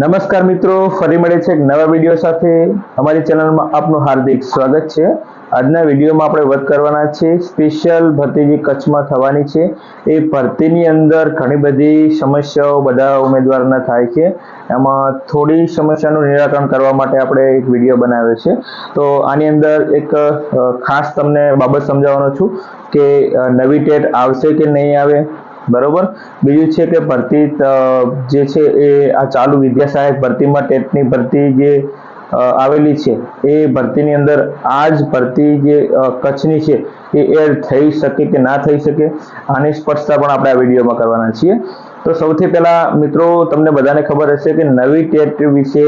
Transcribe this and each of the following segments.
નમસ્કાર મિત્રો, ફરી મળે છે એક નવા વીડિયો સાથે. અમારી ચેનલમાં આપનું હાર્દિક સ્વાગત છે. આજના વિડીયોમાં આપણે વાત કરવાના છે સ્પેશિયલ ભરતી જે કચ્છમાં થવાની છે. એ ભરતીની અંદર ઘણી બધી સમસ્યાઓ બધા ઉમેદવારના થાય છે. એમાં થોડી સમસ્યાનું નિરાકરણ કરવા માટે આપણે એક વીડિયો બનાવ્યો છે. તો આની અંદર એક ખાસ તમને બાબત સમજાવવાનો છું કે નવી ટેટ આવશે કે નહીં આવે? બરોબર? બીજું છે કે ભરતી જે છે એ આ ચાલુ વિદ્યા સહાયક ભરતીમાં ટેટની ભરતી જે આવેલી છે, એ ભરતીની અંદર આ જ ભરતી જે કચ્છની છે, એ એડ થઈ શકે કે ના થઈ શકે? આની સ્પષ્ટતા પણ આપણે આ વિડીયોમાં કરવાના છીએ. તો સૌથી પહેલા મિત્રો, તમને બધાને ખબર હશે કે નવી ટેટ વિશે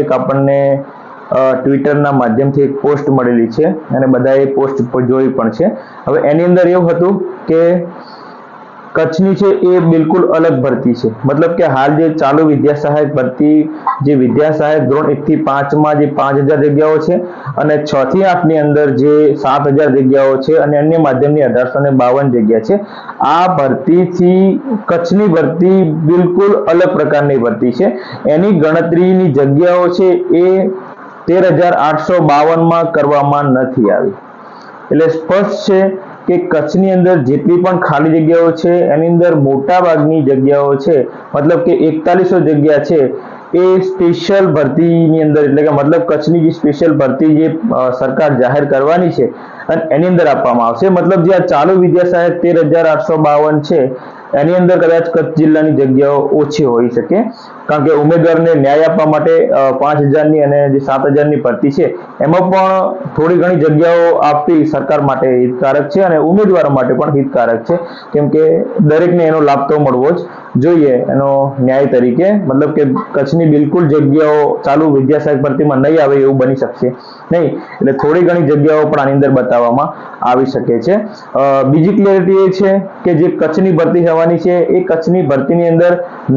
એક આપણને ટ્વિટરના માધ્યમથી એક પોસ્ટ મળેલી છે, અને બધાએ પોસ્ટ જોઈ પણ છે. હવે એની અંદર એવું હતું કે કચ્છની છે એ બિલકુલ અલગ ભરતી છે. મતલબ કે હાલ જે ચાલુ વિદ્યા સહાયક ભરતી, જે વિદ્યા સહાયક ધોરણ એક થી પાંચમાં જે પાંચ હજાર જગ્યાઓ છે અને છ થી આઠની અંદર જે સાત હજાર જગ્યાઓ છે અને અન્ય માધ્યમની અઢારસો ને બાવન જગ્યા છે, આ ભરતીથી કચ્છની ભરતી બિલકુલ અલગ પ્રકારની ભરતી છે. એની ગણતરીની જગ્યાઓ છે એ તેર હજાર આઠસો બાવનમાં કરવામાં નથી આવી. એટલે સ્પષ્ટ છે કે કચ્છની અંદર જેટલી પણ ખાલી જગ્યાઓ છે, એની અંદર મોટાભાગની જગ્યાઓ છે. મતલબ કે એકતાલીસો જગ્યા છે. એ સ્પેશિયલ ભરતીની અંદર, એટલે કે મતલબ કચ્છની જે સ્પેશિયલ ભરતી જે સરકાર જાહેર કરવાની છે, અને એની અંદર આપવામાં આવશે. મતલબ જે આ ચાલુ વિદ્યા સહાયક તેર હજાર આઠસો બાવન છે, એની અંદર કદાચ કચ્છ જિલ્લાની જગ્યાઓ ઓછી હોઈ શકે. કારણ કે ઉમેદવારને ન્યાય આપવા માટે પાંચ હજારની અને જે સાત હજારની ભરતી છે, એમાં પણ થોડી ઘણી જગ્યાઓ આપવી સરકાર માટે હિતકારક છે અને ઉમેદવારો માટે પણ હિતકારક છે. કેમ કે દરેકને એનો લાભ તો મળવો જ જોઈએ. એનો ન્યાય તરીકે, મતલબ કે કચ્છની બિલકુલ જગ્યાઓ ચાલુ વિદ્યા ભરતીમાં નહીં આવે એવું બની શકશે નહીં. એટલે થોડી ઘણી જગ્યાઓ પણ આની અંદર બતાવવામાં આવી શકે છે. બીજી ક્લિયરિટી એ છે કે જે કચ્છની ભરતી થવાની છે, એ કચ્છની ભરતીની અંદર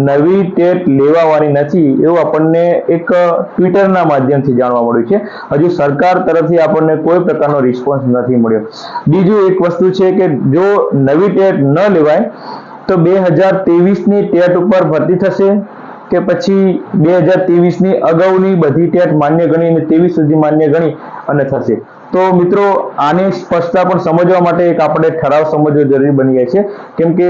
નવી ટેટ લેવાવાની નથી એવું આપણને એક ટ્વિટરના માધ્યમથી જાણવા મળ્યું છે. હજુ સરકાર તરફથી આપણને કોઈ પ્રકારનો રિસ્પોન્સ નથી મળ્યો. બીજું એક વસ્તુ છે કે જો નવી ટેટ ન લેવાય, તો બે હજારની ટેટ ઉપર ભરતી થશે કે પછી બે હજારની અગાઉની બધી ટેટ માન્ય ગણી અને ત્રેવીસ સુધી માન્ય ગણી અને થશે. તો મિત્રો આની સ્પષ્ટતા પણ સમજવા માટે એક આપણે ઠરાવ સમજવો જરૂરી બની જાય છે. કેમ કે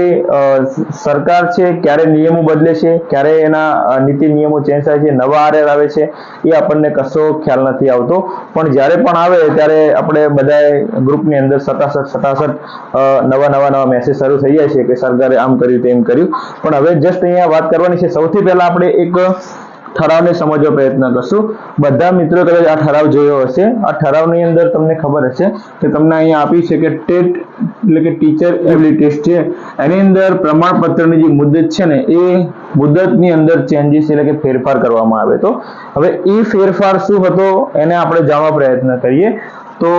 સરકાર છે ક્યારે નિયમો બદલે છે ક્યારે એના નીતિ નિયમો ચેન્જ થાય છે નવા આરએર આવે છે એ આપણને કશો ખ્યાલ નથી આવતો. પણ જ્યારે પણ આવે ત્યારે આપણે બધાએ ગ્રુપની અંદર સતાસઠ અ, નવા નવા નવા મેસેજ શરૂ થઈ જાય છે કે સરકારે આમ કર્યું તેમ કર્યું. પણ હવે જસ્ટ અહીંયા વાત કરવાની છે. સૌથી પહેલા આપણે એક ઠરાવને સમજવા પ્રયત્ન કરશું. બધા મિત્રો કદાચ આ ઠરાવ જોયો હશે. આ ઠરાવની અંદર તમને ખબર હશે કે તમને અહીંયા આપી છે કે ટેટ એટલે કે ટીચર એબિલિટી ટેસ્ટ છે. એની અંદર પ્રમાણપત્રની જે મુદત છે ને, એ મુદતની અંદર ચેન્જીસ એટલે કે ફેરફાર કરવામાં આવે. તો હવે એ ફેરફાર શું હતો એને આપણે જાણવા પ્રયત્ન કરીએ. તો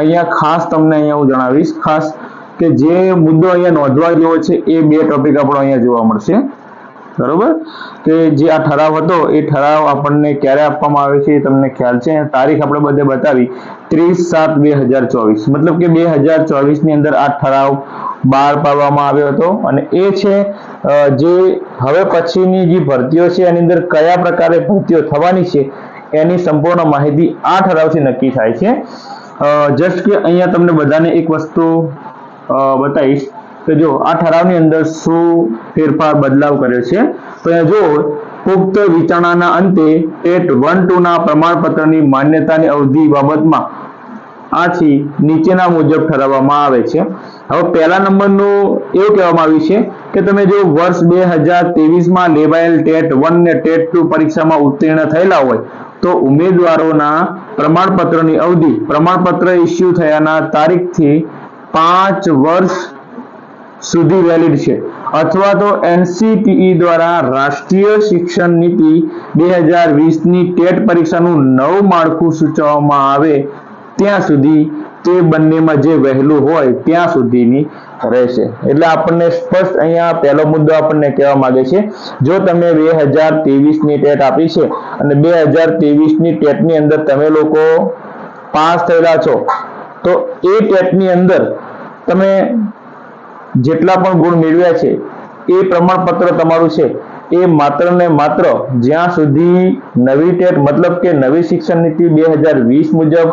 અહીંયા ખાસ તમને અહીંયા હું જણાવીશ. ખાસ કે જે મુદ્દો અહીંયા નોંધવા જેવો છે, એ બે ટોપિક આપણો અહીંયા જોવા મળશે. બરોબર? કે જે આ ઠરાવ હતો, એ ઠરાવ આપણને ક્યારે આપવામાં આવે છે એ તમને ખ્યાલ છે. તારીખ આપણે બધે બતાવી. ત્રીસ સાત બે હજાર ચોવીસ. મતલબ કે બે હજાર ચોવીસની અંદર આ ઠરાવ બહાર પાડવામાં આવ્યો હતો. અને એ છે જે હવે પછીની જે ભરતીઓ છે, એની અંદર કયા પ્રકારે ભરતીઓ થવાની છે, એની સંપૂર્ણ માહિતી આ ઠરાવથી નક્કી થાય છે. જસ્ટ કે અહીંયા તમને બધાને એક વસ્તુ બતાવીશ. કે જો, આ ઠરાવની અંદર શું ફેરફાર બદલાવ કર્યો છે? તો અહીંયા જો, પુખ્ત વિચારણાના અંતે ટેટ વન ટુ ના પ્રમાણપત્રની માન્યતાની અવધિ બાબતમાં આથી નીચેના મુજબ ઠરાવવામાં આવે છે. હવે પહેલા નંબરનું એવું કહેવામાં આવ્યું છે કે તમે જો વર્ષ બે હજાર ત્રેવીસમાં લેવાયેલ ટેટ વન ને ટેટ ટુ પરીક્ષામાં ઉત્તીર્ણ થયેલા હોય, તો ઉમેદવારોના પ્રમાણપત્રની અવધિ, પ્રમાણપત્ર ઇસ્યુ થયાના તારીખથી પાંચ વર્ષ સુધી વેલિડ છે. અથવા તો એનસીટીઈ દ્વારા રાષ્ટ્રીય શિક્ષણ નીતિ બે હજારની ટેટ પરીક્ષાનું નવું માળખું સૂચવવામાં આવે ત્યાં સુધી તે બંનેમાં જે વહેલું હોય ત્યાં સુધીની રહેશે. એટલે આપણને સ્પષ્ટ અહીંયા પહેલો મુદ્દો આપણને કહેવા માંગે છે, જો તમે બે હજારની ટેટ આપી છે અને બે હજારની ટેટની અંદર તમે લોકો પાસ થયેલા છો, તો એ ટેટની અંદર તમે જેટલા પણ ગુણ મેળવ્યા છે, એ પ્રમાણપત્ર તમારું છે. એ માત્ર ને માત્ર જ્યાં સુધી નવી ટેટ, મતલબ કે નવી શિક્ષણ નીતિ બે હજાર વીસ મુજબ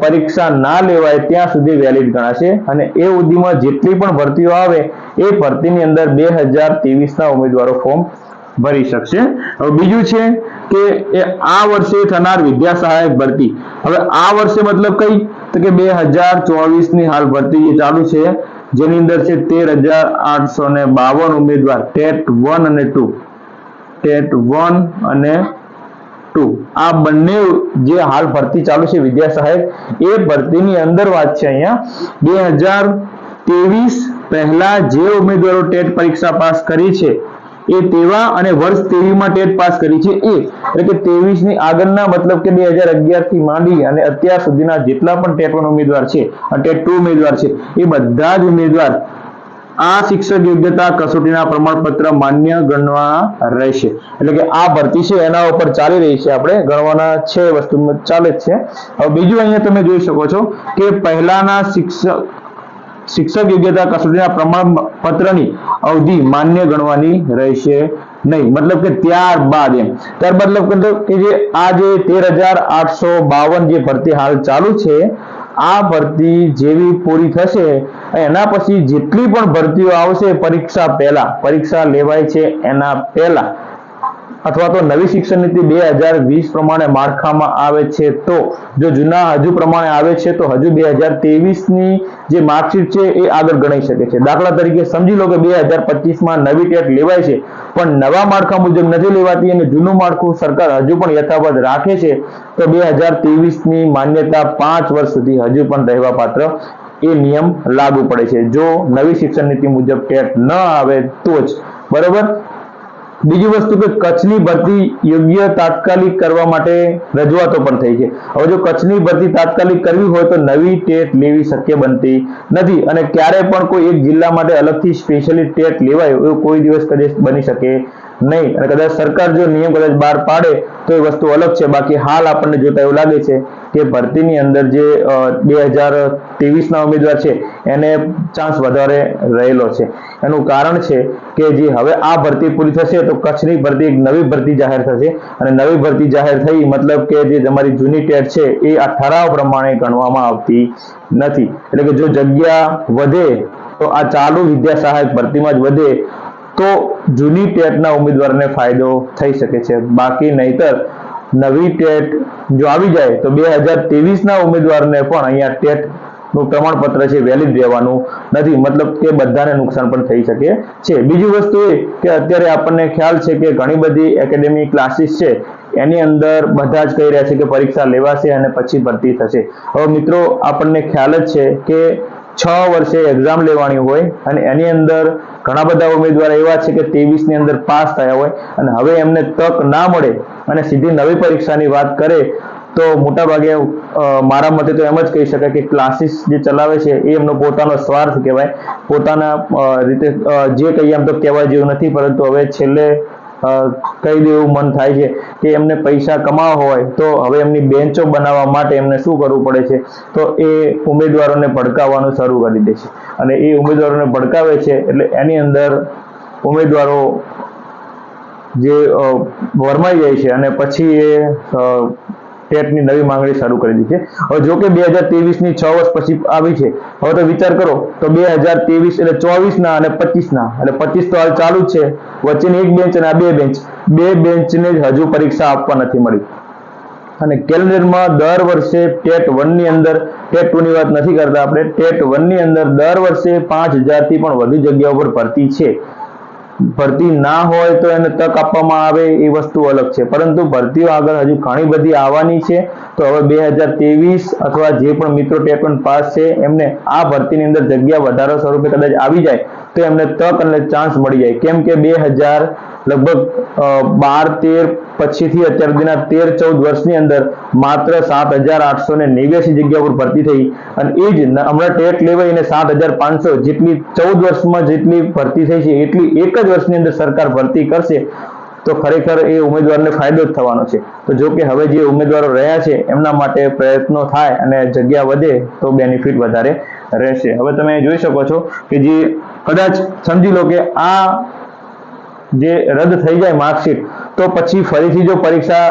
પરીક્ષા ના લેવાય ત્યાં સુધી વેલિડ ગણાશે અને એ ઉદ્દીમાં જેટલી પણ ભરતીઓ આવે, એ ભરતીની અંદર બે હજાર ના ઉમેદવારો ફોર્મ ભરી શકશે. હવે બીજું છે કે આ વર્ષે થનાર વિદ્યા સહાયક ભરતી. હવે આ વર્ષે મતલબ કઈ? તો કે બે હજાર ચોવીસની હાલ ભરતી ચાલુ છે. જેની અંદર છે તેર હજાર આઠસો ને બાવન ઉમેદવાર. ટેટ વન અને ટુ. ટેટ વન અને ટુ. આ બંને જે હાલ ભરતી ચાલુ છે વિદ્યા સહાયક એ ભરતીની અંદર વાત છે અહીંયા. બે હજાર ત્રેવીસ પહેલા જે ઉમેદવારો ટેટ પરીક્ષા પાસ કરી છે એ તેવા અને વર્ષ ત્રેવીસમાં ટેટ પાસ કરી છે. એ એટલે કે ત્રેવીસની આગળના મતલબ કે બેથી માંડી અને અત્યાર સુધીના જેટલા પણ ટેટ ઉમેદવાર છે ટેટ ટુ ઉમેદવાર છે, એ બધા જ ઉમેદવાર આ શિક્ષક યોગ્યતા કસોટીના પ્રમાણપત્ર માન્ય ગણવા રહેશે. એટલે કે આ ભરતી છે, એના ઉપર ચાલી રહી છે આપણે, ગણવાના છે વસ્તુ, ચાલે જ છે. હવે બીજું અહીંયા તમે જોઈ શકો છો કે પહેલાના શિક્ષક શિક્ષક યોગ્યતા કસોટીના પ્રમાણપત્રની અવધિ માન્ય ગણવાની રહેશે નહીં. મતલબ કે ત્યારબાદ એમ. ત્યારબાદ મતલબ કે જે આ જે તેર હજાર આઠસો બાવન જે ભરતી હાલ ચાલુ છે, આ ભરતી જેવી પૂરી થશે, એના પછી જેટલી પણ ભરતીઓ આવશે, પરીક્ષા પહેલા, પરીક્ષા લેવાય છે એના પહેલા. અથવા તો નવી શિક્ષણ નીતિ બે હજાર વીસ પ્રમાણે માળખામાં આવે છે, તો જો જૂના હજુ પ્રમાણે આવે છે, તો હજુ બે હજારની જે માર્કશીટ છે, એ આગળ ગણાઈ શકે છે. દાખલા તરીકે સમજી લો કે બે હજાર નવી ટેટ લેવાય છે, પણ નવા માળખા મુજબ નથી લેવાતી અને જૂનું માળખું સરકાર હજુ પણ યથાવત રાખે છે, તો બે ની માન્યતા પાંચ વર્ષ સુધી હજુ પણ રહેવા પાત્ર એ નિયમ લાગુ પડે છે. જો નવી શિક્ષણ નીતિ મુજબ ટેટ ન આવે તો જ. બરોબર? બીજી વસ્તુ કે કચ્છની ભરતી યોગ્ય તાત્કાલિક કરવા માટે રજૂઆતો પણ થઈ છે. હવે જો કચ્છની ભરતી તાત્કાલિક કરવી હોય તો નવી ટેટ લેવી શક્ય બનતી નથી અને ક્યારે પણ કોઈ એક જિલ્લા માટે અલગથી સ્પેશિયલી ટેટ લેવાય એવું કોઈ દિવસ કદાચ બની શકે નહીં. અને કદાચ સરકાર જો નિયમ કદાચ બહાર પાડે તો એ વસ્તુ અલગ છે. બાકી હાલ આપણને જોતા એવું લાગે છે કે ભરતીની અંદર જે બે હજાર ના ઉમેદવાર છે, એને ચાન્સ વધારે રહેલો છે. એનું કારણ છે કે જે હવે આ ભરતી પૂરી થશે તો કચ્છની ભરતી, એક નવી ભરતી જાહેર થશે. અને નવી ભરતી જાહેર થઈ, મતલબ કે જે તમારી જૂની ટેટ છે, એ આ ઠરાવ પ્રમાણે ગણવામાં આવતી નથી. એટલે કે જો જગ્યા વધે, તો આ ચાલુ વિદ્યા સહાયક ભરતીમાં જ વધે, તો જૂની ટેટના ઉમેદવારને ફાયદો થઈ શકે છે. બાકી નહીતર નવી ટેટ જો આવી જાય તો બે હજાર ના ઉમેદવારને પણ અહીંયા ટેટનું પ્રમાણપત્ર છે વેલિડ રહેવાનું નથી. મતલબ કે બધાને નુકસાન પણ થઈ શકે છે. બીજી વસ્તુ એ કે અત્યારે આપણને ખ્યાલ છે કે ઘણી બધી એકેડેમી ક્લાસીસ છે. એની અંદર બધા જ કહી રહ્યા છે કે પરીક્ષા લેવાશે અને પછી ભરતી થશે. હવે મિત્રો, આપણને ખ્યાલ જ છે કે છ વર્ષે એક્ઝામ લેવાની હોય અને એની અંદર ઘણા બધા ઉમેદવાર એવા છે કે ત્રેવીસની અંદર પાસ થયા હોય અને હવે એમને તક ના મળે અને સીધી નવી પરીક્ષાની વાત કરે તો મોટાભાગે મારા મતે તો એમ જ કહી શકાય કે ક્લાસીસ જે ચલાવે છે એ એમનો પોતાનો સ્વાર્થ કહેવાય. પોતાના રીતે જે કહીએ એમ તો કહેવાય જેવું નથી, પરંતુ હવે છેલ્લે કહી દેવું મન થાય છે કે એમને પૈસા કમાવા હોય તો હવે એમની બેન્ચો બનાવવા માટે એમને શું કરવું પડે છે? તો એ ઉમેદવારોને ભડકાવવાનું શરૂ કરી દે છે. અને એ ઉમેદવારોને ભડકાવે છે એટલે એની અંદર ઉમેદવારો જે વરમાઈ જાય છે અને પછી એ ટેટની નવી માંગણી શરૂ કરી દીધી છે. હવે જો કે બે હજારની છ વર્ષ પછી આવી છે. હવે તો વિચાર કરો, તો બે હજાર ત્રેવીસ એટલે ચોવીસ ના અને પચીસ ના એટલે પચીસ તો હાલ ચાલુ જ છે. વચ્ચેની એક બેન્ચ અને આ બે બેન્ચ. બે બેન્ચને જ હજુ પરીક્ષા આપવા નથી મળી. અને કેલેન્ડરમાં દર વર્ષે ટેટની અંદર, ટેટ ટુ ની વાત નથી કરતા આપણે, ટેટની અંદર દર વર્ષે પાંચથી પણ વધુ જગ્યાઓ પર ભરતી છે. ભરતી ના હોય તો એને તક આપવામાં આવે એ વસ્તુ અલગ છે. પરંતુ ભરતીઓ આગળ હજુ ઘણી બધી આવવાની છે. તો હવે બે હજાર ત્રેવીસ અથવા જે પણ મિત્રો ટેટ પાસ છે, એમને આ ભરતીની અંદર જગ્યા વધારો સ્વરૂપે કદાચ આવી જાય, તો એમને તક અને ચાન્સ મળી જાય. કેમ કે બે હજાર લગભગ બાર, તેર પછીથી અત્યાર સુધીના તેર, ચૌદ વર્ષની અંદર માત્ર સાત હજાર આઠસો ને નેવ્યાસી જગ્યા ઉપર ભરતી થઈ. અને એ જ, હમણાં ટેટ લેવાય અને સાત હજાર પાંચસો જેટલી, ચૌદ વર્ષમાં જેટલી ભરતી થઈ છે, એટલી એક જ વર્ષની અંદર સરકાર ભરતી કરશે, તો ખરેખર એ ઉમેદવારને ફાયદો જ થવાનો છે. તો જો કે હવે જે ઉમેદવારો રહ્યા છે, એમના માટે પ્રયત્નો થાય અને જગ્યા વધે, તો બેનિફિટ વધારે રહેશે. હવે તમે જોઈ શકો છો કે જે કદાચ સમજી લો કે આ જે રદ થઈ જાય માર્કશીટ, તો પછી ફરીથી જો પરીક્ષા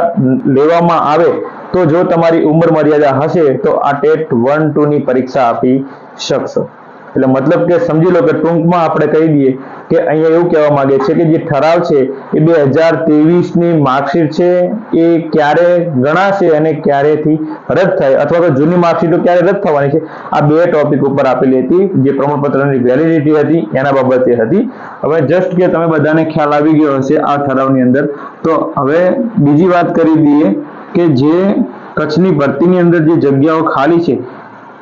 લેવામાં આવે, તો જો તમારી ઉંમર મર્યાદા હશે, તો આ ટેટ વન ટુ ની પરીક્ષા આપી શકશો. એટલે મતલબ કે સમજી લો કે ટૂંકમાં આપણે કહી દઈએ કે અહીંયા એવું કહેવા માંગે છે કે જે ઠરાવ છે એ બે હજારની માર્કશીટ છે, એ ક્યારે ગણાશે અને ક્યારેથી રદ થાય? અથવા તો જૂની માર્કશીટો ક્યારે રદ થવાની છે? આ બે ટોપિક ઉપર આપેલી હતી, જે પ્રમાણપત્રની વેલિડિટી હતી, એના બાબતે હતી. હવે જસ્ટ કે તમે બધાને ખ્યાલ આવી ગયો હશે આ ઠરાવની અંદર, તો હવે બીજી વાત કરી દઈએ કે જે કચ્છની ભરતીની અંદર જે જગ્યાઓ ખાલી છે,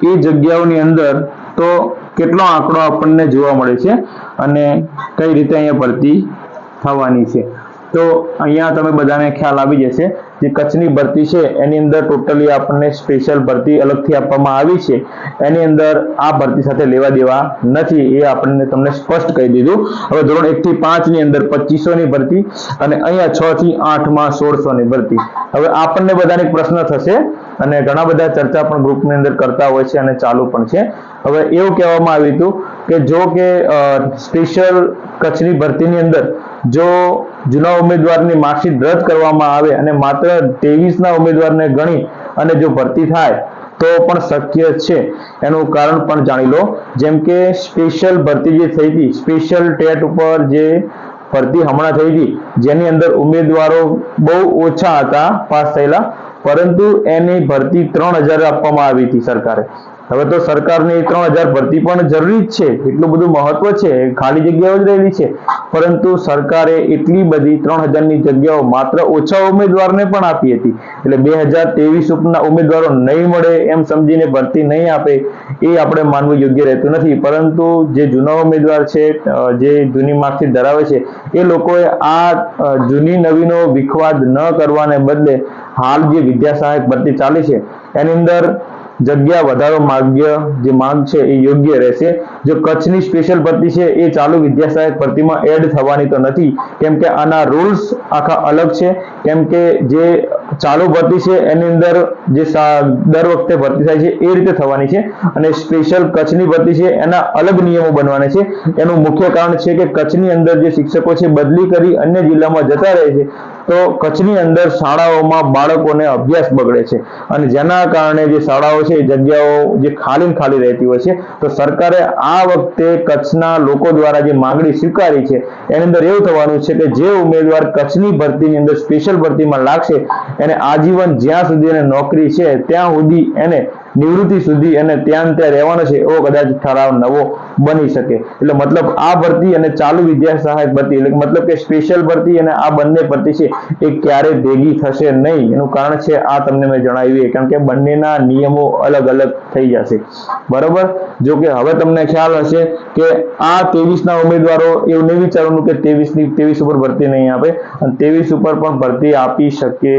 એ જગ્યાઓની અંદર તો કેટલો આંકડો આપણને જોવા મળે છે અને કઈ રીતે અહીંયા ભરતી થવાની છે. તો અહીંયા તમે બધાને ખ્યાલ આવી જશે જે કચ્છની ભરતી છે, એની અંદર ટોટલી આપણને સ્પેશિયલ ભરતી અલગથી આપવામાં આવી છે. એની અંદર આ ભરતી સાથે લેવા દેવા નથી એ આપણને તમને સ્પષ્ટ કહી દીધું. હવે ધોરણ એક થી પાંચની અંદર પચીસો ની ભરતી અને અહીંયા છ થી આઠમાં સોળસો ની ભરતી. હવે આપણને બધાને પ્રશ્ન થશે અને ઘણા બધા ચર્ચા પણ ગ્રુપની અંદર કરતા હોય છે અને ચાલુ પણ છે. હવે એવું કહેવામાં આવ્યું હતું કે જો કે સ્પેશિયલ કચ્છની ભરતીની અંદર જો જૂના ઉમેદવારની માર્કશીટ રદ કરવામાં આવે અને માત્ર ત્રેવીસના ઉમેદવારને ગણી અને જો ભરતી થાય તો પણ શક્ય છે. એનું કારણ પણ જાણી લો. જેમ કે સ્પેશિયલ ભરતી જે થઈ હતી, સ્પેશિયલ ટેટ ઉપર જે ભરતી હમણાં થઈ હતી, જેની અંદર ઉમેદવારો બહુ ઓછા હતા, પાસ થયેલા. પરંતુ એની ભરતી ત્રણ હજાર આપવામાં આવી હતી સરકારે. હવે તો સરકારની ત્રણ હજાર ભરતી પણ જરૂરી જ છે. એટલું બધું મહત્વ છે. ખાલી જગ્યાઓ જ રહેલી છે. પરંતુ સરકારે એટલી બધી ત્રણ હજારની જગ્યાઓ માત્ર ઓછા ઉમેદવારને પણ આપી હતી. એટલે બે હજાર ત્રેવીસ ઉપના ઉમેદવારો નહીં મળે એમ સમજીને ભરતી નહીં આપે એ આપણે માનવું યોગ્ય રહેતું નથી. પરંતુ જે જૂના ઉમેદવાર છે જે જૂની માર્કશીટ ધરાવે છે, એ લોકોએ આ જૂની નવીનો વિખવાદ ન કરવાને બદલે હાલ જે વિદ્યા સહાયક ભરતી ચાલી છે, એની અંદર જગ્યા વધારો માગ્ય જે માંગ છે એ યોગ્ય રહેશે. જો કચ્છની સ્પેશિયલ ભરતી છે એ ચાલુ વિદ્યા ભરતીમાં એડ થવાની તો નથી. કેમ કે આના રૂલ્સ આખા અલગ છે. કેમ કે જે ચાલુ ભરતી છે એની અંદર જે દર વખતે ભરતી થાય છે એ રીતે થવાની છે. અને સ્પેશિયલ કચ્છની ભરતી છે એના અલગ નિયમો બનવાના છે. એનું મુખ્ય કારણ છે કે કચ્છની અંદર જે શિક્ષકો છે બદલી કરી અન્ય જિલ્લામાં જતા રહે છે. તો કચ્છની અંદર શાળાઓમાં બાળકોને અભ્યાસ બગડે છે. અને જેના કારણે જે શાળાઓ છે, એ જગ્યાઓ જે ખાલી ખાલી રહેતી હોય છે, તો સરકારે આ વખતે કચ્છના લોકો દ્વારા જે માંગણી સ્વીકારી છે, એની અંદર એવું થવાનું છે કે જે ઉમેદવાર કચ્છની ભરતીની અંદર સ્પેશિયલ ભરતીમાં લાગશે, એને આજીવન જ્યાં સુધી એને નોકરી છે, ત્યાં સુધી એને નિવૃત્તિ સુધી અને ત્યાં ત્યાં રહેવાનો છે એવો કદાચ ઠરાવ નવો બની શકે. એટલે મતલબ આ ભરતી અને ચાલુ વિદ્યા સહાયક ભરતી, એટલે મતલબ કે સ્પેશિયલ ભરતી અને આ બંને ભરતી છે, એ ક્યારે ભેગી થશે નહીં? એનું કારણ છે આ તમને મેં જણાવ્યું કારણ કે બંનેના નિયમો અલગ અલગ થઈ જશે. બરોબર? જો કે હવે તમને ખ્યાલ હશે કે આ ત્રેવીસ ના ઉમેદવારો એવું નહીં વિચારવાનું કે ત્રેવીસની ત્રેવીસ ઉપર ભરતી નહીં આપે, અને ઉપર પણ ભરતી આપી શકે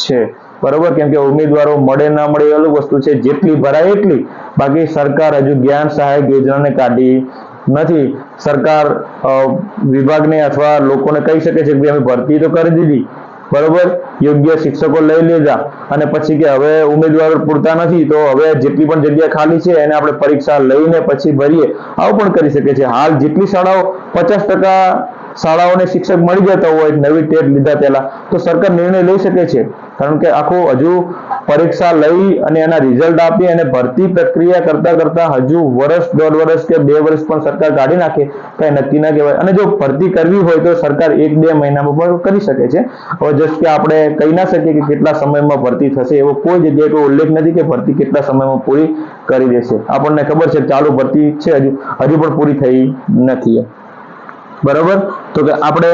છે. બરોબર? કેમ કે ઉમેદવારો મળે ના મળે એ અલગ વસ્તુ છે. જેટલી ભરાય એટલી. બાકી સરકાર હજુ જ્ઞાન સહાયક યોજનાને કાઢી નથી. સરકાર વિભાગને અથવા લોકોને કહી શકે છે કે અમે ભરતી તો કરી દીધી. બરોબર? યોગ્ય શિક્ષકો લઈ લેજા અને પછી કે હવે ઉમેદવારો પૂરતા નથી, તો હવે જેટલી પણ જગ્યા ખાલી છે, એને આપણે પરીક્ષા લઈને પછી ભરીએ. આવું પણ કરી શકે છે. હાલ જેટલી શાળાઓ પચાસ ટકા શાળાઓને શિક્ષક મળી જતા હોય નવી ટેટ લીધા પહેલા, તો સરકાર નિર્ણય લઈ શકે છે. કારણ કે આખું હજુ પરીક્ષા લઈ અને એના રિઝલ્ટ આપી અને ભરતી પ્રક્રિયા કરતા કરતા હજુ વર્ષ, દોઢ વર્ષ કે બે વર્ષ પણ સરકાર કાઢી નાખે કઈ નક્કી ના કહેવાય. અને જો ભરતી કરવી હોય તો સરકાર એક બે મહિનામાં પણ કરી શકે છે. હવે જસ્ટ કે આપણે કહી ના શકીએ કે કેટલા સમયમાં ભરતી થશે, એવો કોઈ જગ્યાએ કોઈ ઉલ્લેખ નથી કે ભરતી કેટલા સમયમાં પૂરી કરી દેશે. આપણને ખબર છે ચાલુ ભરતી છે હજુ હજુ પણ પૂરી થઈ નથી. બરાબર? તો કે આપણે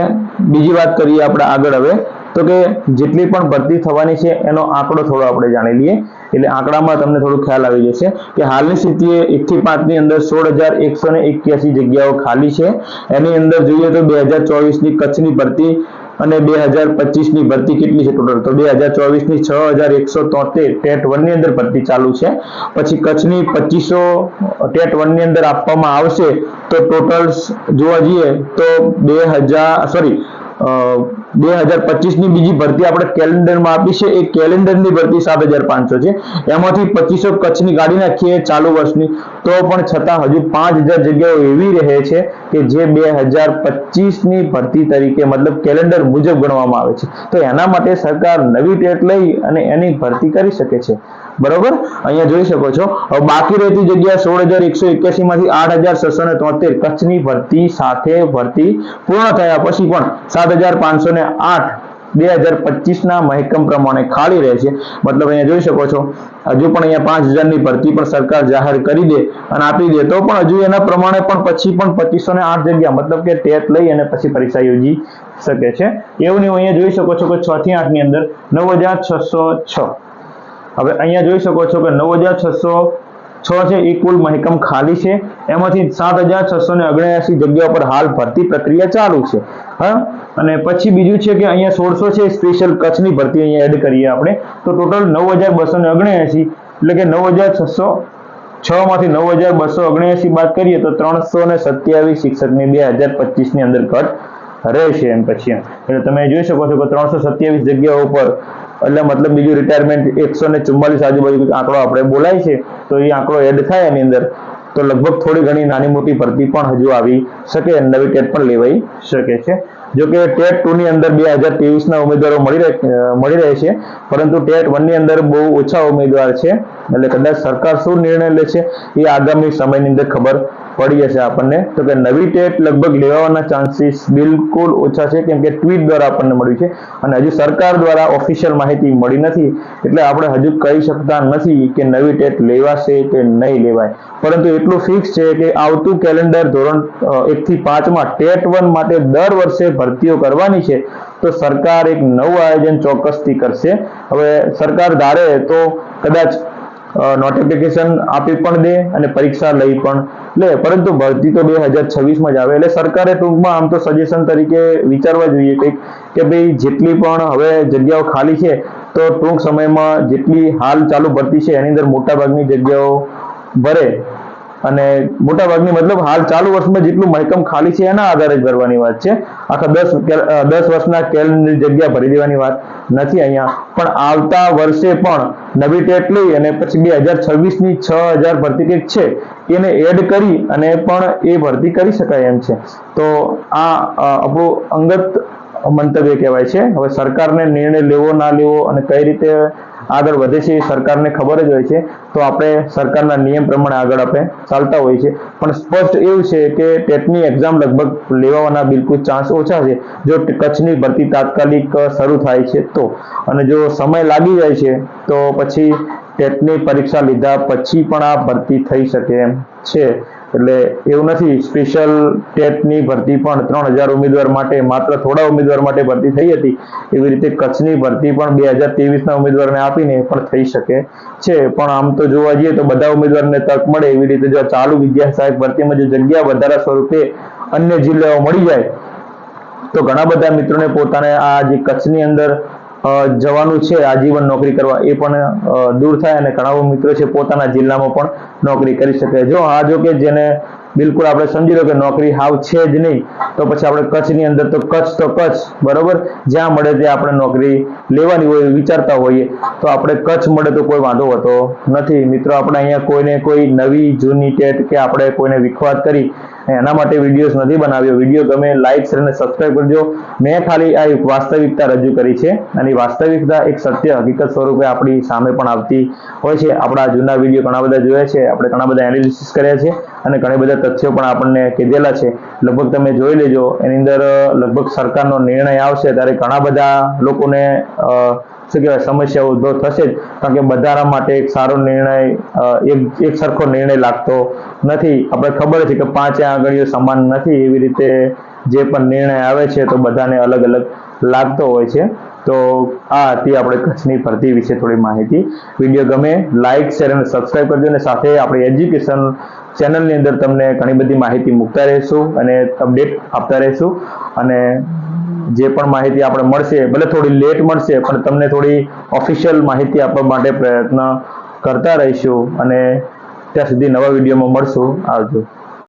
બીજી વાત કરીએ આપણે આગળ હવે. તો કે જેટલી પણ ભરતી થવાની છે, એનો આંકડો થોડો આપણે જાણી લઈએ. એટલે આંકડામાં તમને થોડો ખ્યાલ આવી જશે કે હાલની સ્થિતિએ એકથી પાંચની અંદર સોળ હજાર એકસો ને એક્યાસી જગ્યાઓ ખાલી છે. એની અંદર જોઈએ તો બે હજાર ચોવીસની કચ્છની ભરતી અને બે હજાર પચીસની ભરતી કેટલી છે ટોટલ તો બે હજાર ચોવીસની છ હજાર એકસો તોતેર ટેટ વનની અંદર ભરતી ચાલુ છે. પછી કચ્છની પચીસો ટેટ વનની અંદર આપવામાં આવશે. તો ટોટલ જોવા જઈએ તો બે હજાર સોરી પચીસની બીજી ભરતી આપણે કેલેન્ડરમાં આપી છે. એ કેલેન્ડરની ભરતી સાત હજાર પાંચસો છે. એમાંથી પચીસો કચ્છની કાઢી નાખીએ ચાલુ વર્ષની. તો પણ છતાં હજુ પાંચ હજાર જગ્યાઓ એવી રહે છે કે જે બે હજાર પચીસની ભરતી તરીકે મતલબ કેલેન્ડર મુજબ ગણવામાં આવે છે. તો એના માટે સરકાર નવી ટેટ લઈ અને એની ભરતી કરી શકે છે. બરોબર? અહીંયા જોઈ શકો છો. બાકી રહેતી જગ્યા સોળ હજાર એકસો એક્યાસી માંથી આઠ હજાર છસો ને તોતેર. કચ્છની ભરતી સાથે ભરતી પૂર્ણ થયા પછી પણ સાત હજાર પાંચસો ને આઠ બે હજાર પચીસ ના મહેકમ પ્રમાણે ખાલી રહે છે. મતલબ અહીંયા જોઈ શકો છો. હજુ પણ અહીંયા પાંચ હજારની ભરતી પણ સરકાર જાહેર કરી દે અને આપી દે. તો પણ હજુ એના પ્રમાણે પણ પછી પણ પચીસો ને આઠ જગ્યા, મતલબ કે ટેટ લઈ અને પછી પરીક્ષા યોજી શકે છે. એવું નહીં અહીંયા જોઈ શકો છો કે છ થી આઠની અંદર નવ હજાર છસો છ. હવે અહીંયા જોઈ શકો છો કે નવ છ છે, એ કુલ મહેકમ ખાલી છે. એમાંથી સાત હજાર છસો ને ઓગણ્યાસી જગ્યા પર હાલ ભરતી પ્રક્રિયા ચાલુ છે. હા? અને પછી બીજું છે કે અહીંયા સોળસો છે સ્પેશિયલ કચ્છની ભરતી અહીંયા એડ કરીએ આપણે. તો ટોટલ નવ હજાર બસો ને ઓગણ્યાસી એટલે કે નવ હજાર છસો છ માંથી નવ હજાર બસો ઓગણ્યાસી બાદ કરીએ તો ત્રણસો ને સત્યાવીસ શિક્ષકની બે હજાર પચીસની અંદર કટ રહેશે એમ પછી એટલે તમે જોઈ શકો છો કે ત્રણસો સત્યાવીસ જગ્યાઓ ઉપર એટલે મતલબ બીજું રિટાયરમેન્ટ એકસો ને ચુમ્માલીસ આજુબાજુ આંકડો આપણે બોલાય છે, તો એ આંકડો એડ થાય એની અંદર, તો લગભગ થોડી ઘણી નાની મોટી ભરતી પણ હજુ આવી શકે નવી ટેટ પણ લેવાઈ શકે છે. જો કે ટેટ ટુ ની અંદર બે હજાર ના ઉમેદવારો મળી રહે મળી રહે છે, પરંતુ ટેટ વનની અંદર બહુ ઓછા ઉમેદવાર છે, એટલે કદાચ સરકાર શું નિર્ણય લે છે એ આગામી સમયની અંદર ખબર પડી જશે આપણને. તો કે નવી ટેટ લગભગ લેવાના ચાન્સીસ બિલકુલ ઓછા છે, કેમ કે ટ્વીટ દ્વારા આપણને મળ્યું છે. અને હજુ સરકાર દ્વારા ઓફિશિયલ માહિતી મળી નથી, એટલે આપણે હજુ કહી શકતા નથી કે નવી ટેટ લેવાશે કે નહીં લેવાય. પરંતુ એટલું ફિક્સ છે કે આવતું કેલેન્ડર ધોરણ એક થી પાંચમાં ટેટ વન માટે દર વર્ષે ભરતીઓ કરવાની છે, તો સરકાર એક નવું આયોજન ચોક્કસથી કરશે. હવે સરકાર ધારે તો કદાચ નોટિફિકેશન આપી પણ દે અને પરીક્ષા લઈ પણ લે. પરંતુ ભરતી તો બે હજાર છવ્વીસમાં જ આવે. એટલે સરકારે ટૂંકમાં આમ તો સજેશન તરીકે વિચારવા જોઈએ કંઈક કે ભાઈ જેટલી પણ હવે જગ્યાઓ ખાલી છે, તો ટૂંક સમયમાં જેટલી હાલ ચાલુ ભરતી છે, એની અંદર મોટાભાગની જગ્યાઓ ભરે. અને મોટાભાગની મતલબ હાલ ચાલુ વર્ષમાં જેટલું મહેકમ ખાલી છે એના આધારે જ ભરવાની વાત છે. આખા દસ દસ વર્ષના કેલની જગ્યા ભરી દેવાની વાત નથી અહીંયા. પણ આવતા વર્ષે પણ નવી ટેટ લઈ અને પછી બે હજાર છવ્વીસની છ હજાર ભરતી કંઈક છે, એને એડ કરી અને પણ એ ભરતી કરી શકાય એમ છે. તો આ આપણું અંગત મંતવ્ય કહેવાય છે. હવે સરકારને નિર્ણય લેવો, ના લેવો અને કઈ રીતે આગળ વધે છે એ સરકારને ખબર જ હોય છે. તો આપણે સરકારના નિયમ પ્રમાણે આગળ આપણે ચાલતા હોય છે પણ સ્પષ્ટ એવું છે કે ટેટની એક્ઝામ લગભગ લેવાના બિલકુલ ચાન્સ ઓછા છે. જો કચ્છની ભરતી તાત્કાલિક શરૂ થાય છે તો. અને જો સમય લાગી જાય છે, તો પછી ટેટની પરીક્ષા લીધા પછી પણ આ ભરતી થઈ શકે એમ છે. એટલે એવું નથી સ્પેશિયલ ટેટની ભરતી પણ ત્રણ હજાર ઉમેદવાર માટે, માત્ર થોડા ઉમેદવાર માટે ભરતી થઈ હતી. એવી રીતે કચ્છની ભરતી પણ બે હજાર ત્રેવીસના ઉમેદવારને આપીને પણ થઈ શકે છે. પણ આમ તો જોવા જઈએ તો બધા ઉમેદવારને તક મળે એવી રીતે જો ચાલુ વિદ્યા સહાયક ભરતીમાં જો જગ્યા વધારા સ્વરૂપે અન્ય જિલ્લાઓ મળી જાય, તો ઘણા બધા મિત્રોને પોતાને આ જે કચ્છની અંદર જવાનું છે, આજીવન નોકરી કરવા, એ પણ દૂર થાય અને ઘણા મિત્રો છે પોતાના જિલ્લામાં પણ નોકરી કરી શકે. જો આ જો કે જેને બિલકુલ આપણે સમજી લો કે નોકરી હાવ છે જ નહીં, તો પછી આપણે કચ્છની અંદર તો કચ્છ તો કચ્છ, બરોબર? જ્યાં મળે ત્યાં આપણે નોકરી લેવાની હોય વિચારતા હોઈએ, તો આપણે કચ્છ મળે તો કોઈ વાંધો હોતો નથી. મિત્રો, આપણે અહીંયા કોઈને કોઈ નવી જૂની ટેટ કે આપણે કોઈને વિખવાદ કરી એના માટે વિડીયોઝ નથી બનાવ્યો. વીડિયો ગમે લાઈક શેર અને સબસ્ક્રાઇબ કરજો. મેં ખાલી આ વાસ્તવિકતા રજૂ કરી છે અને વાસ્તવિકતા એક સત્ય હકીકત સ્વરૂપે આપણી સામે પણ આવતી હોય છે. આપણા જૂના વીડિયો ઘણા બધા જોયા છે. આપણે ઘણા બધા એનાલિસિસ કર્યા છે અને ઘણા બધા તથ્યો પણ આપણને કીધેલા છે. લગભગ તમે જોઈ લેજો. એની અંદર લગભગ સરકારનો નિર્ણય આવશે ત્યારે ઘણા બધા લોકોને શું કહેવાય સમસ્યા ઉદ્ભવ થશે જ. કારણ કે બધાના માટે એક સારો નિર્ણય એક એક સરખો નિર્ણય લાગતો નથી. આપણે ખબર છે કે પાંચે આંગળીઓ સમાન નથી એવી રીતે જે પણ નિર્ણય આવે છે તો બધાને અલગ અલગ લાગતો હોય છે. તો આ હતી આપણે કચ્છની ભરતી વિશે થોડી માહિતી. વીડિયો ગમે લાઇક શેર અને સબસ્ક્રાઇબ કરજો અને સાથે આપણી એજ્યુકેશન ચેનલની અંદર તમને ઘણી બધી માહિતી મૂકતા રહીશું અને અપડેટ આપતા રહીશું. અને જે પણ માહિતી આપણે મળશે, ભલે થોડી લેટ મળશે, પણ તમને થોડી ઓફિશિયલ માહિતી આપવા માટે પ્રયત્ન કરતા રહીશું અને ત્યાં સુધી નવા વિડીયોમાં મળશું. આવજો.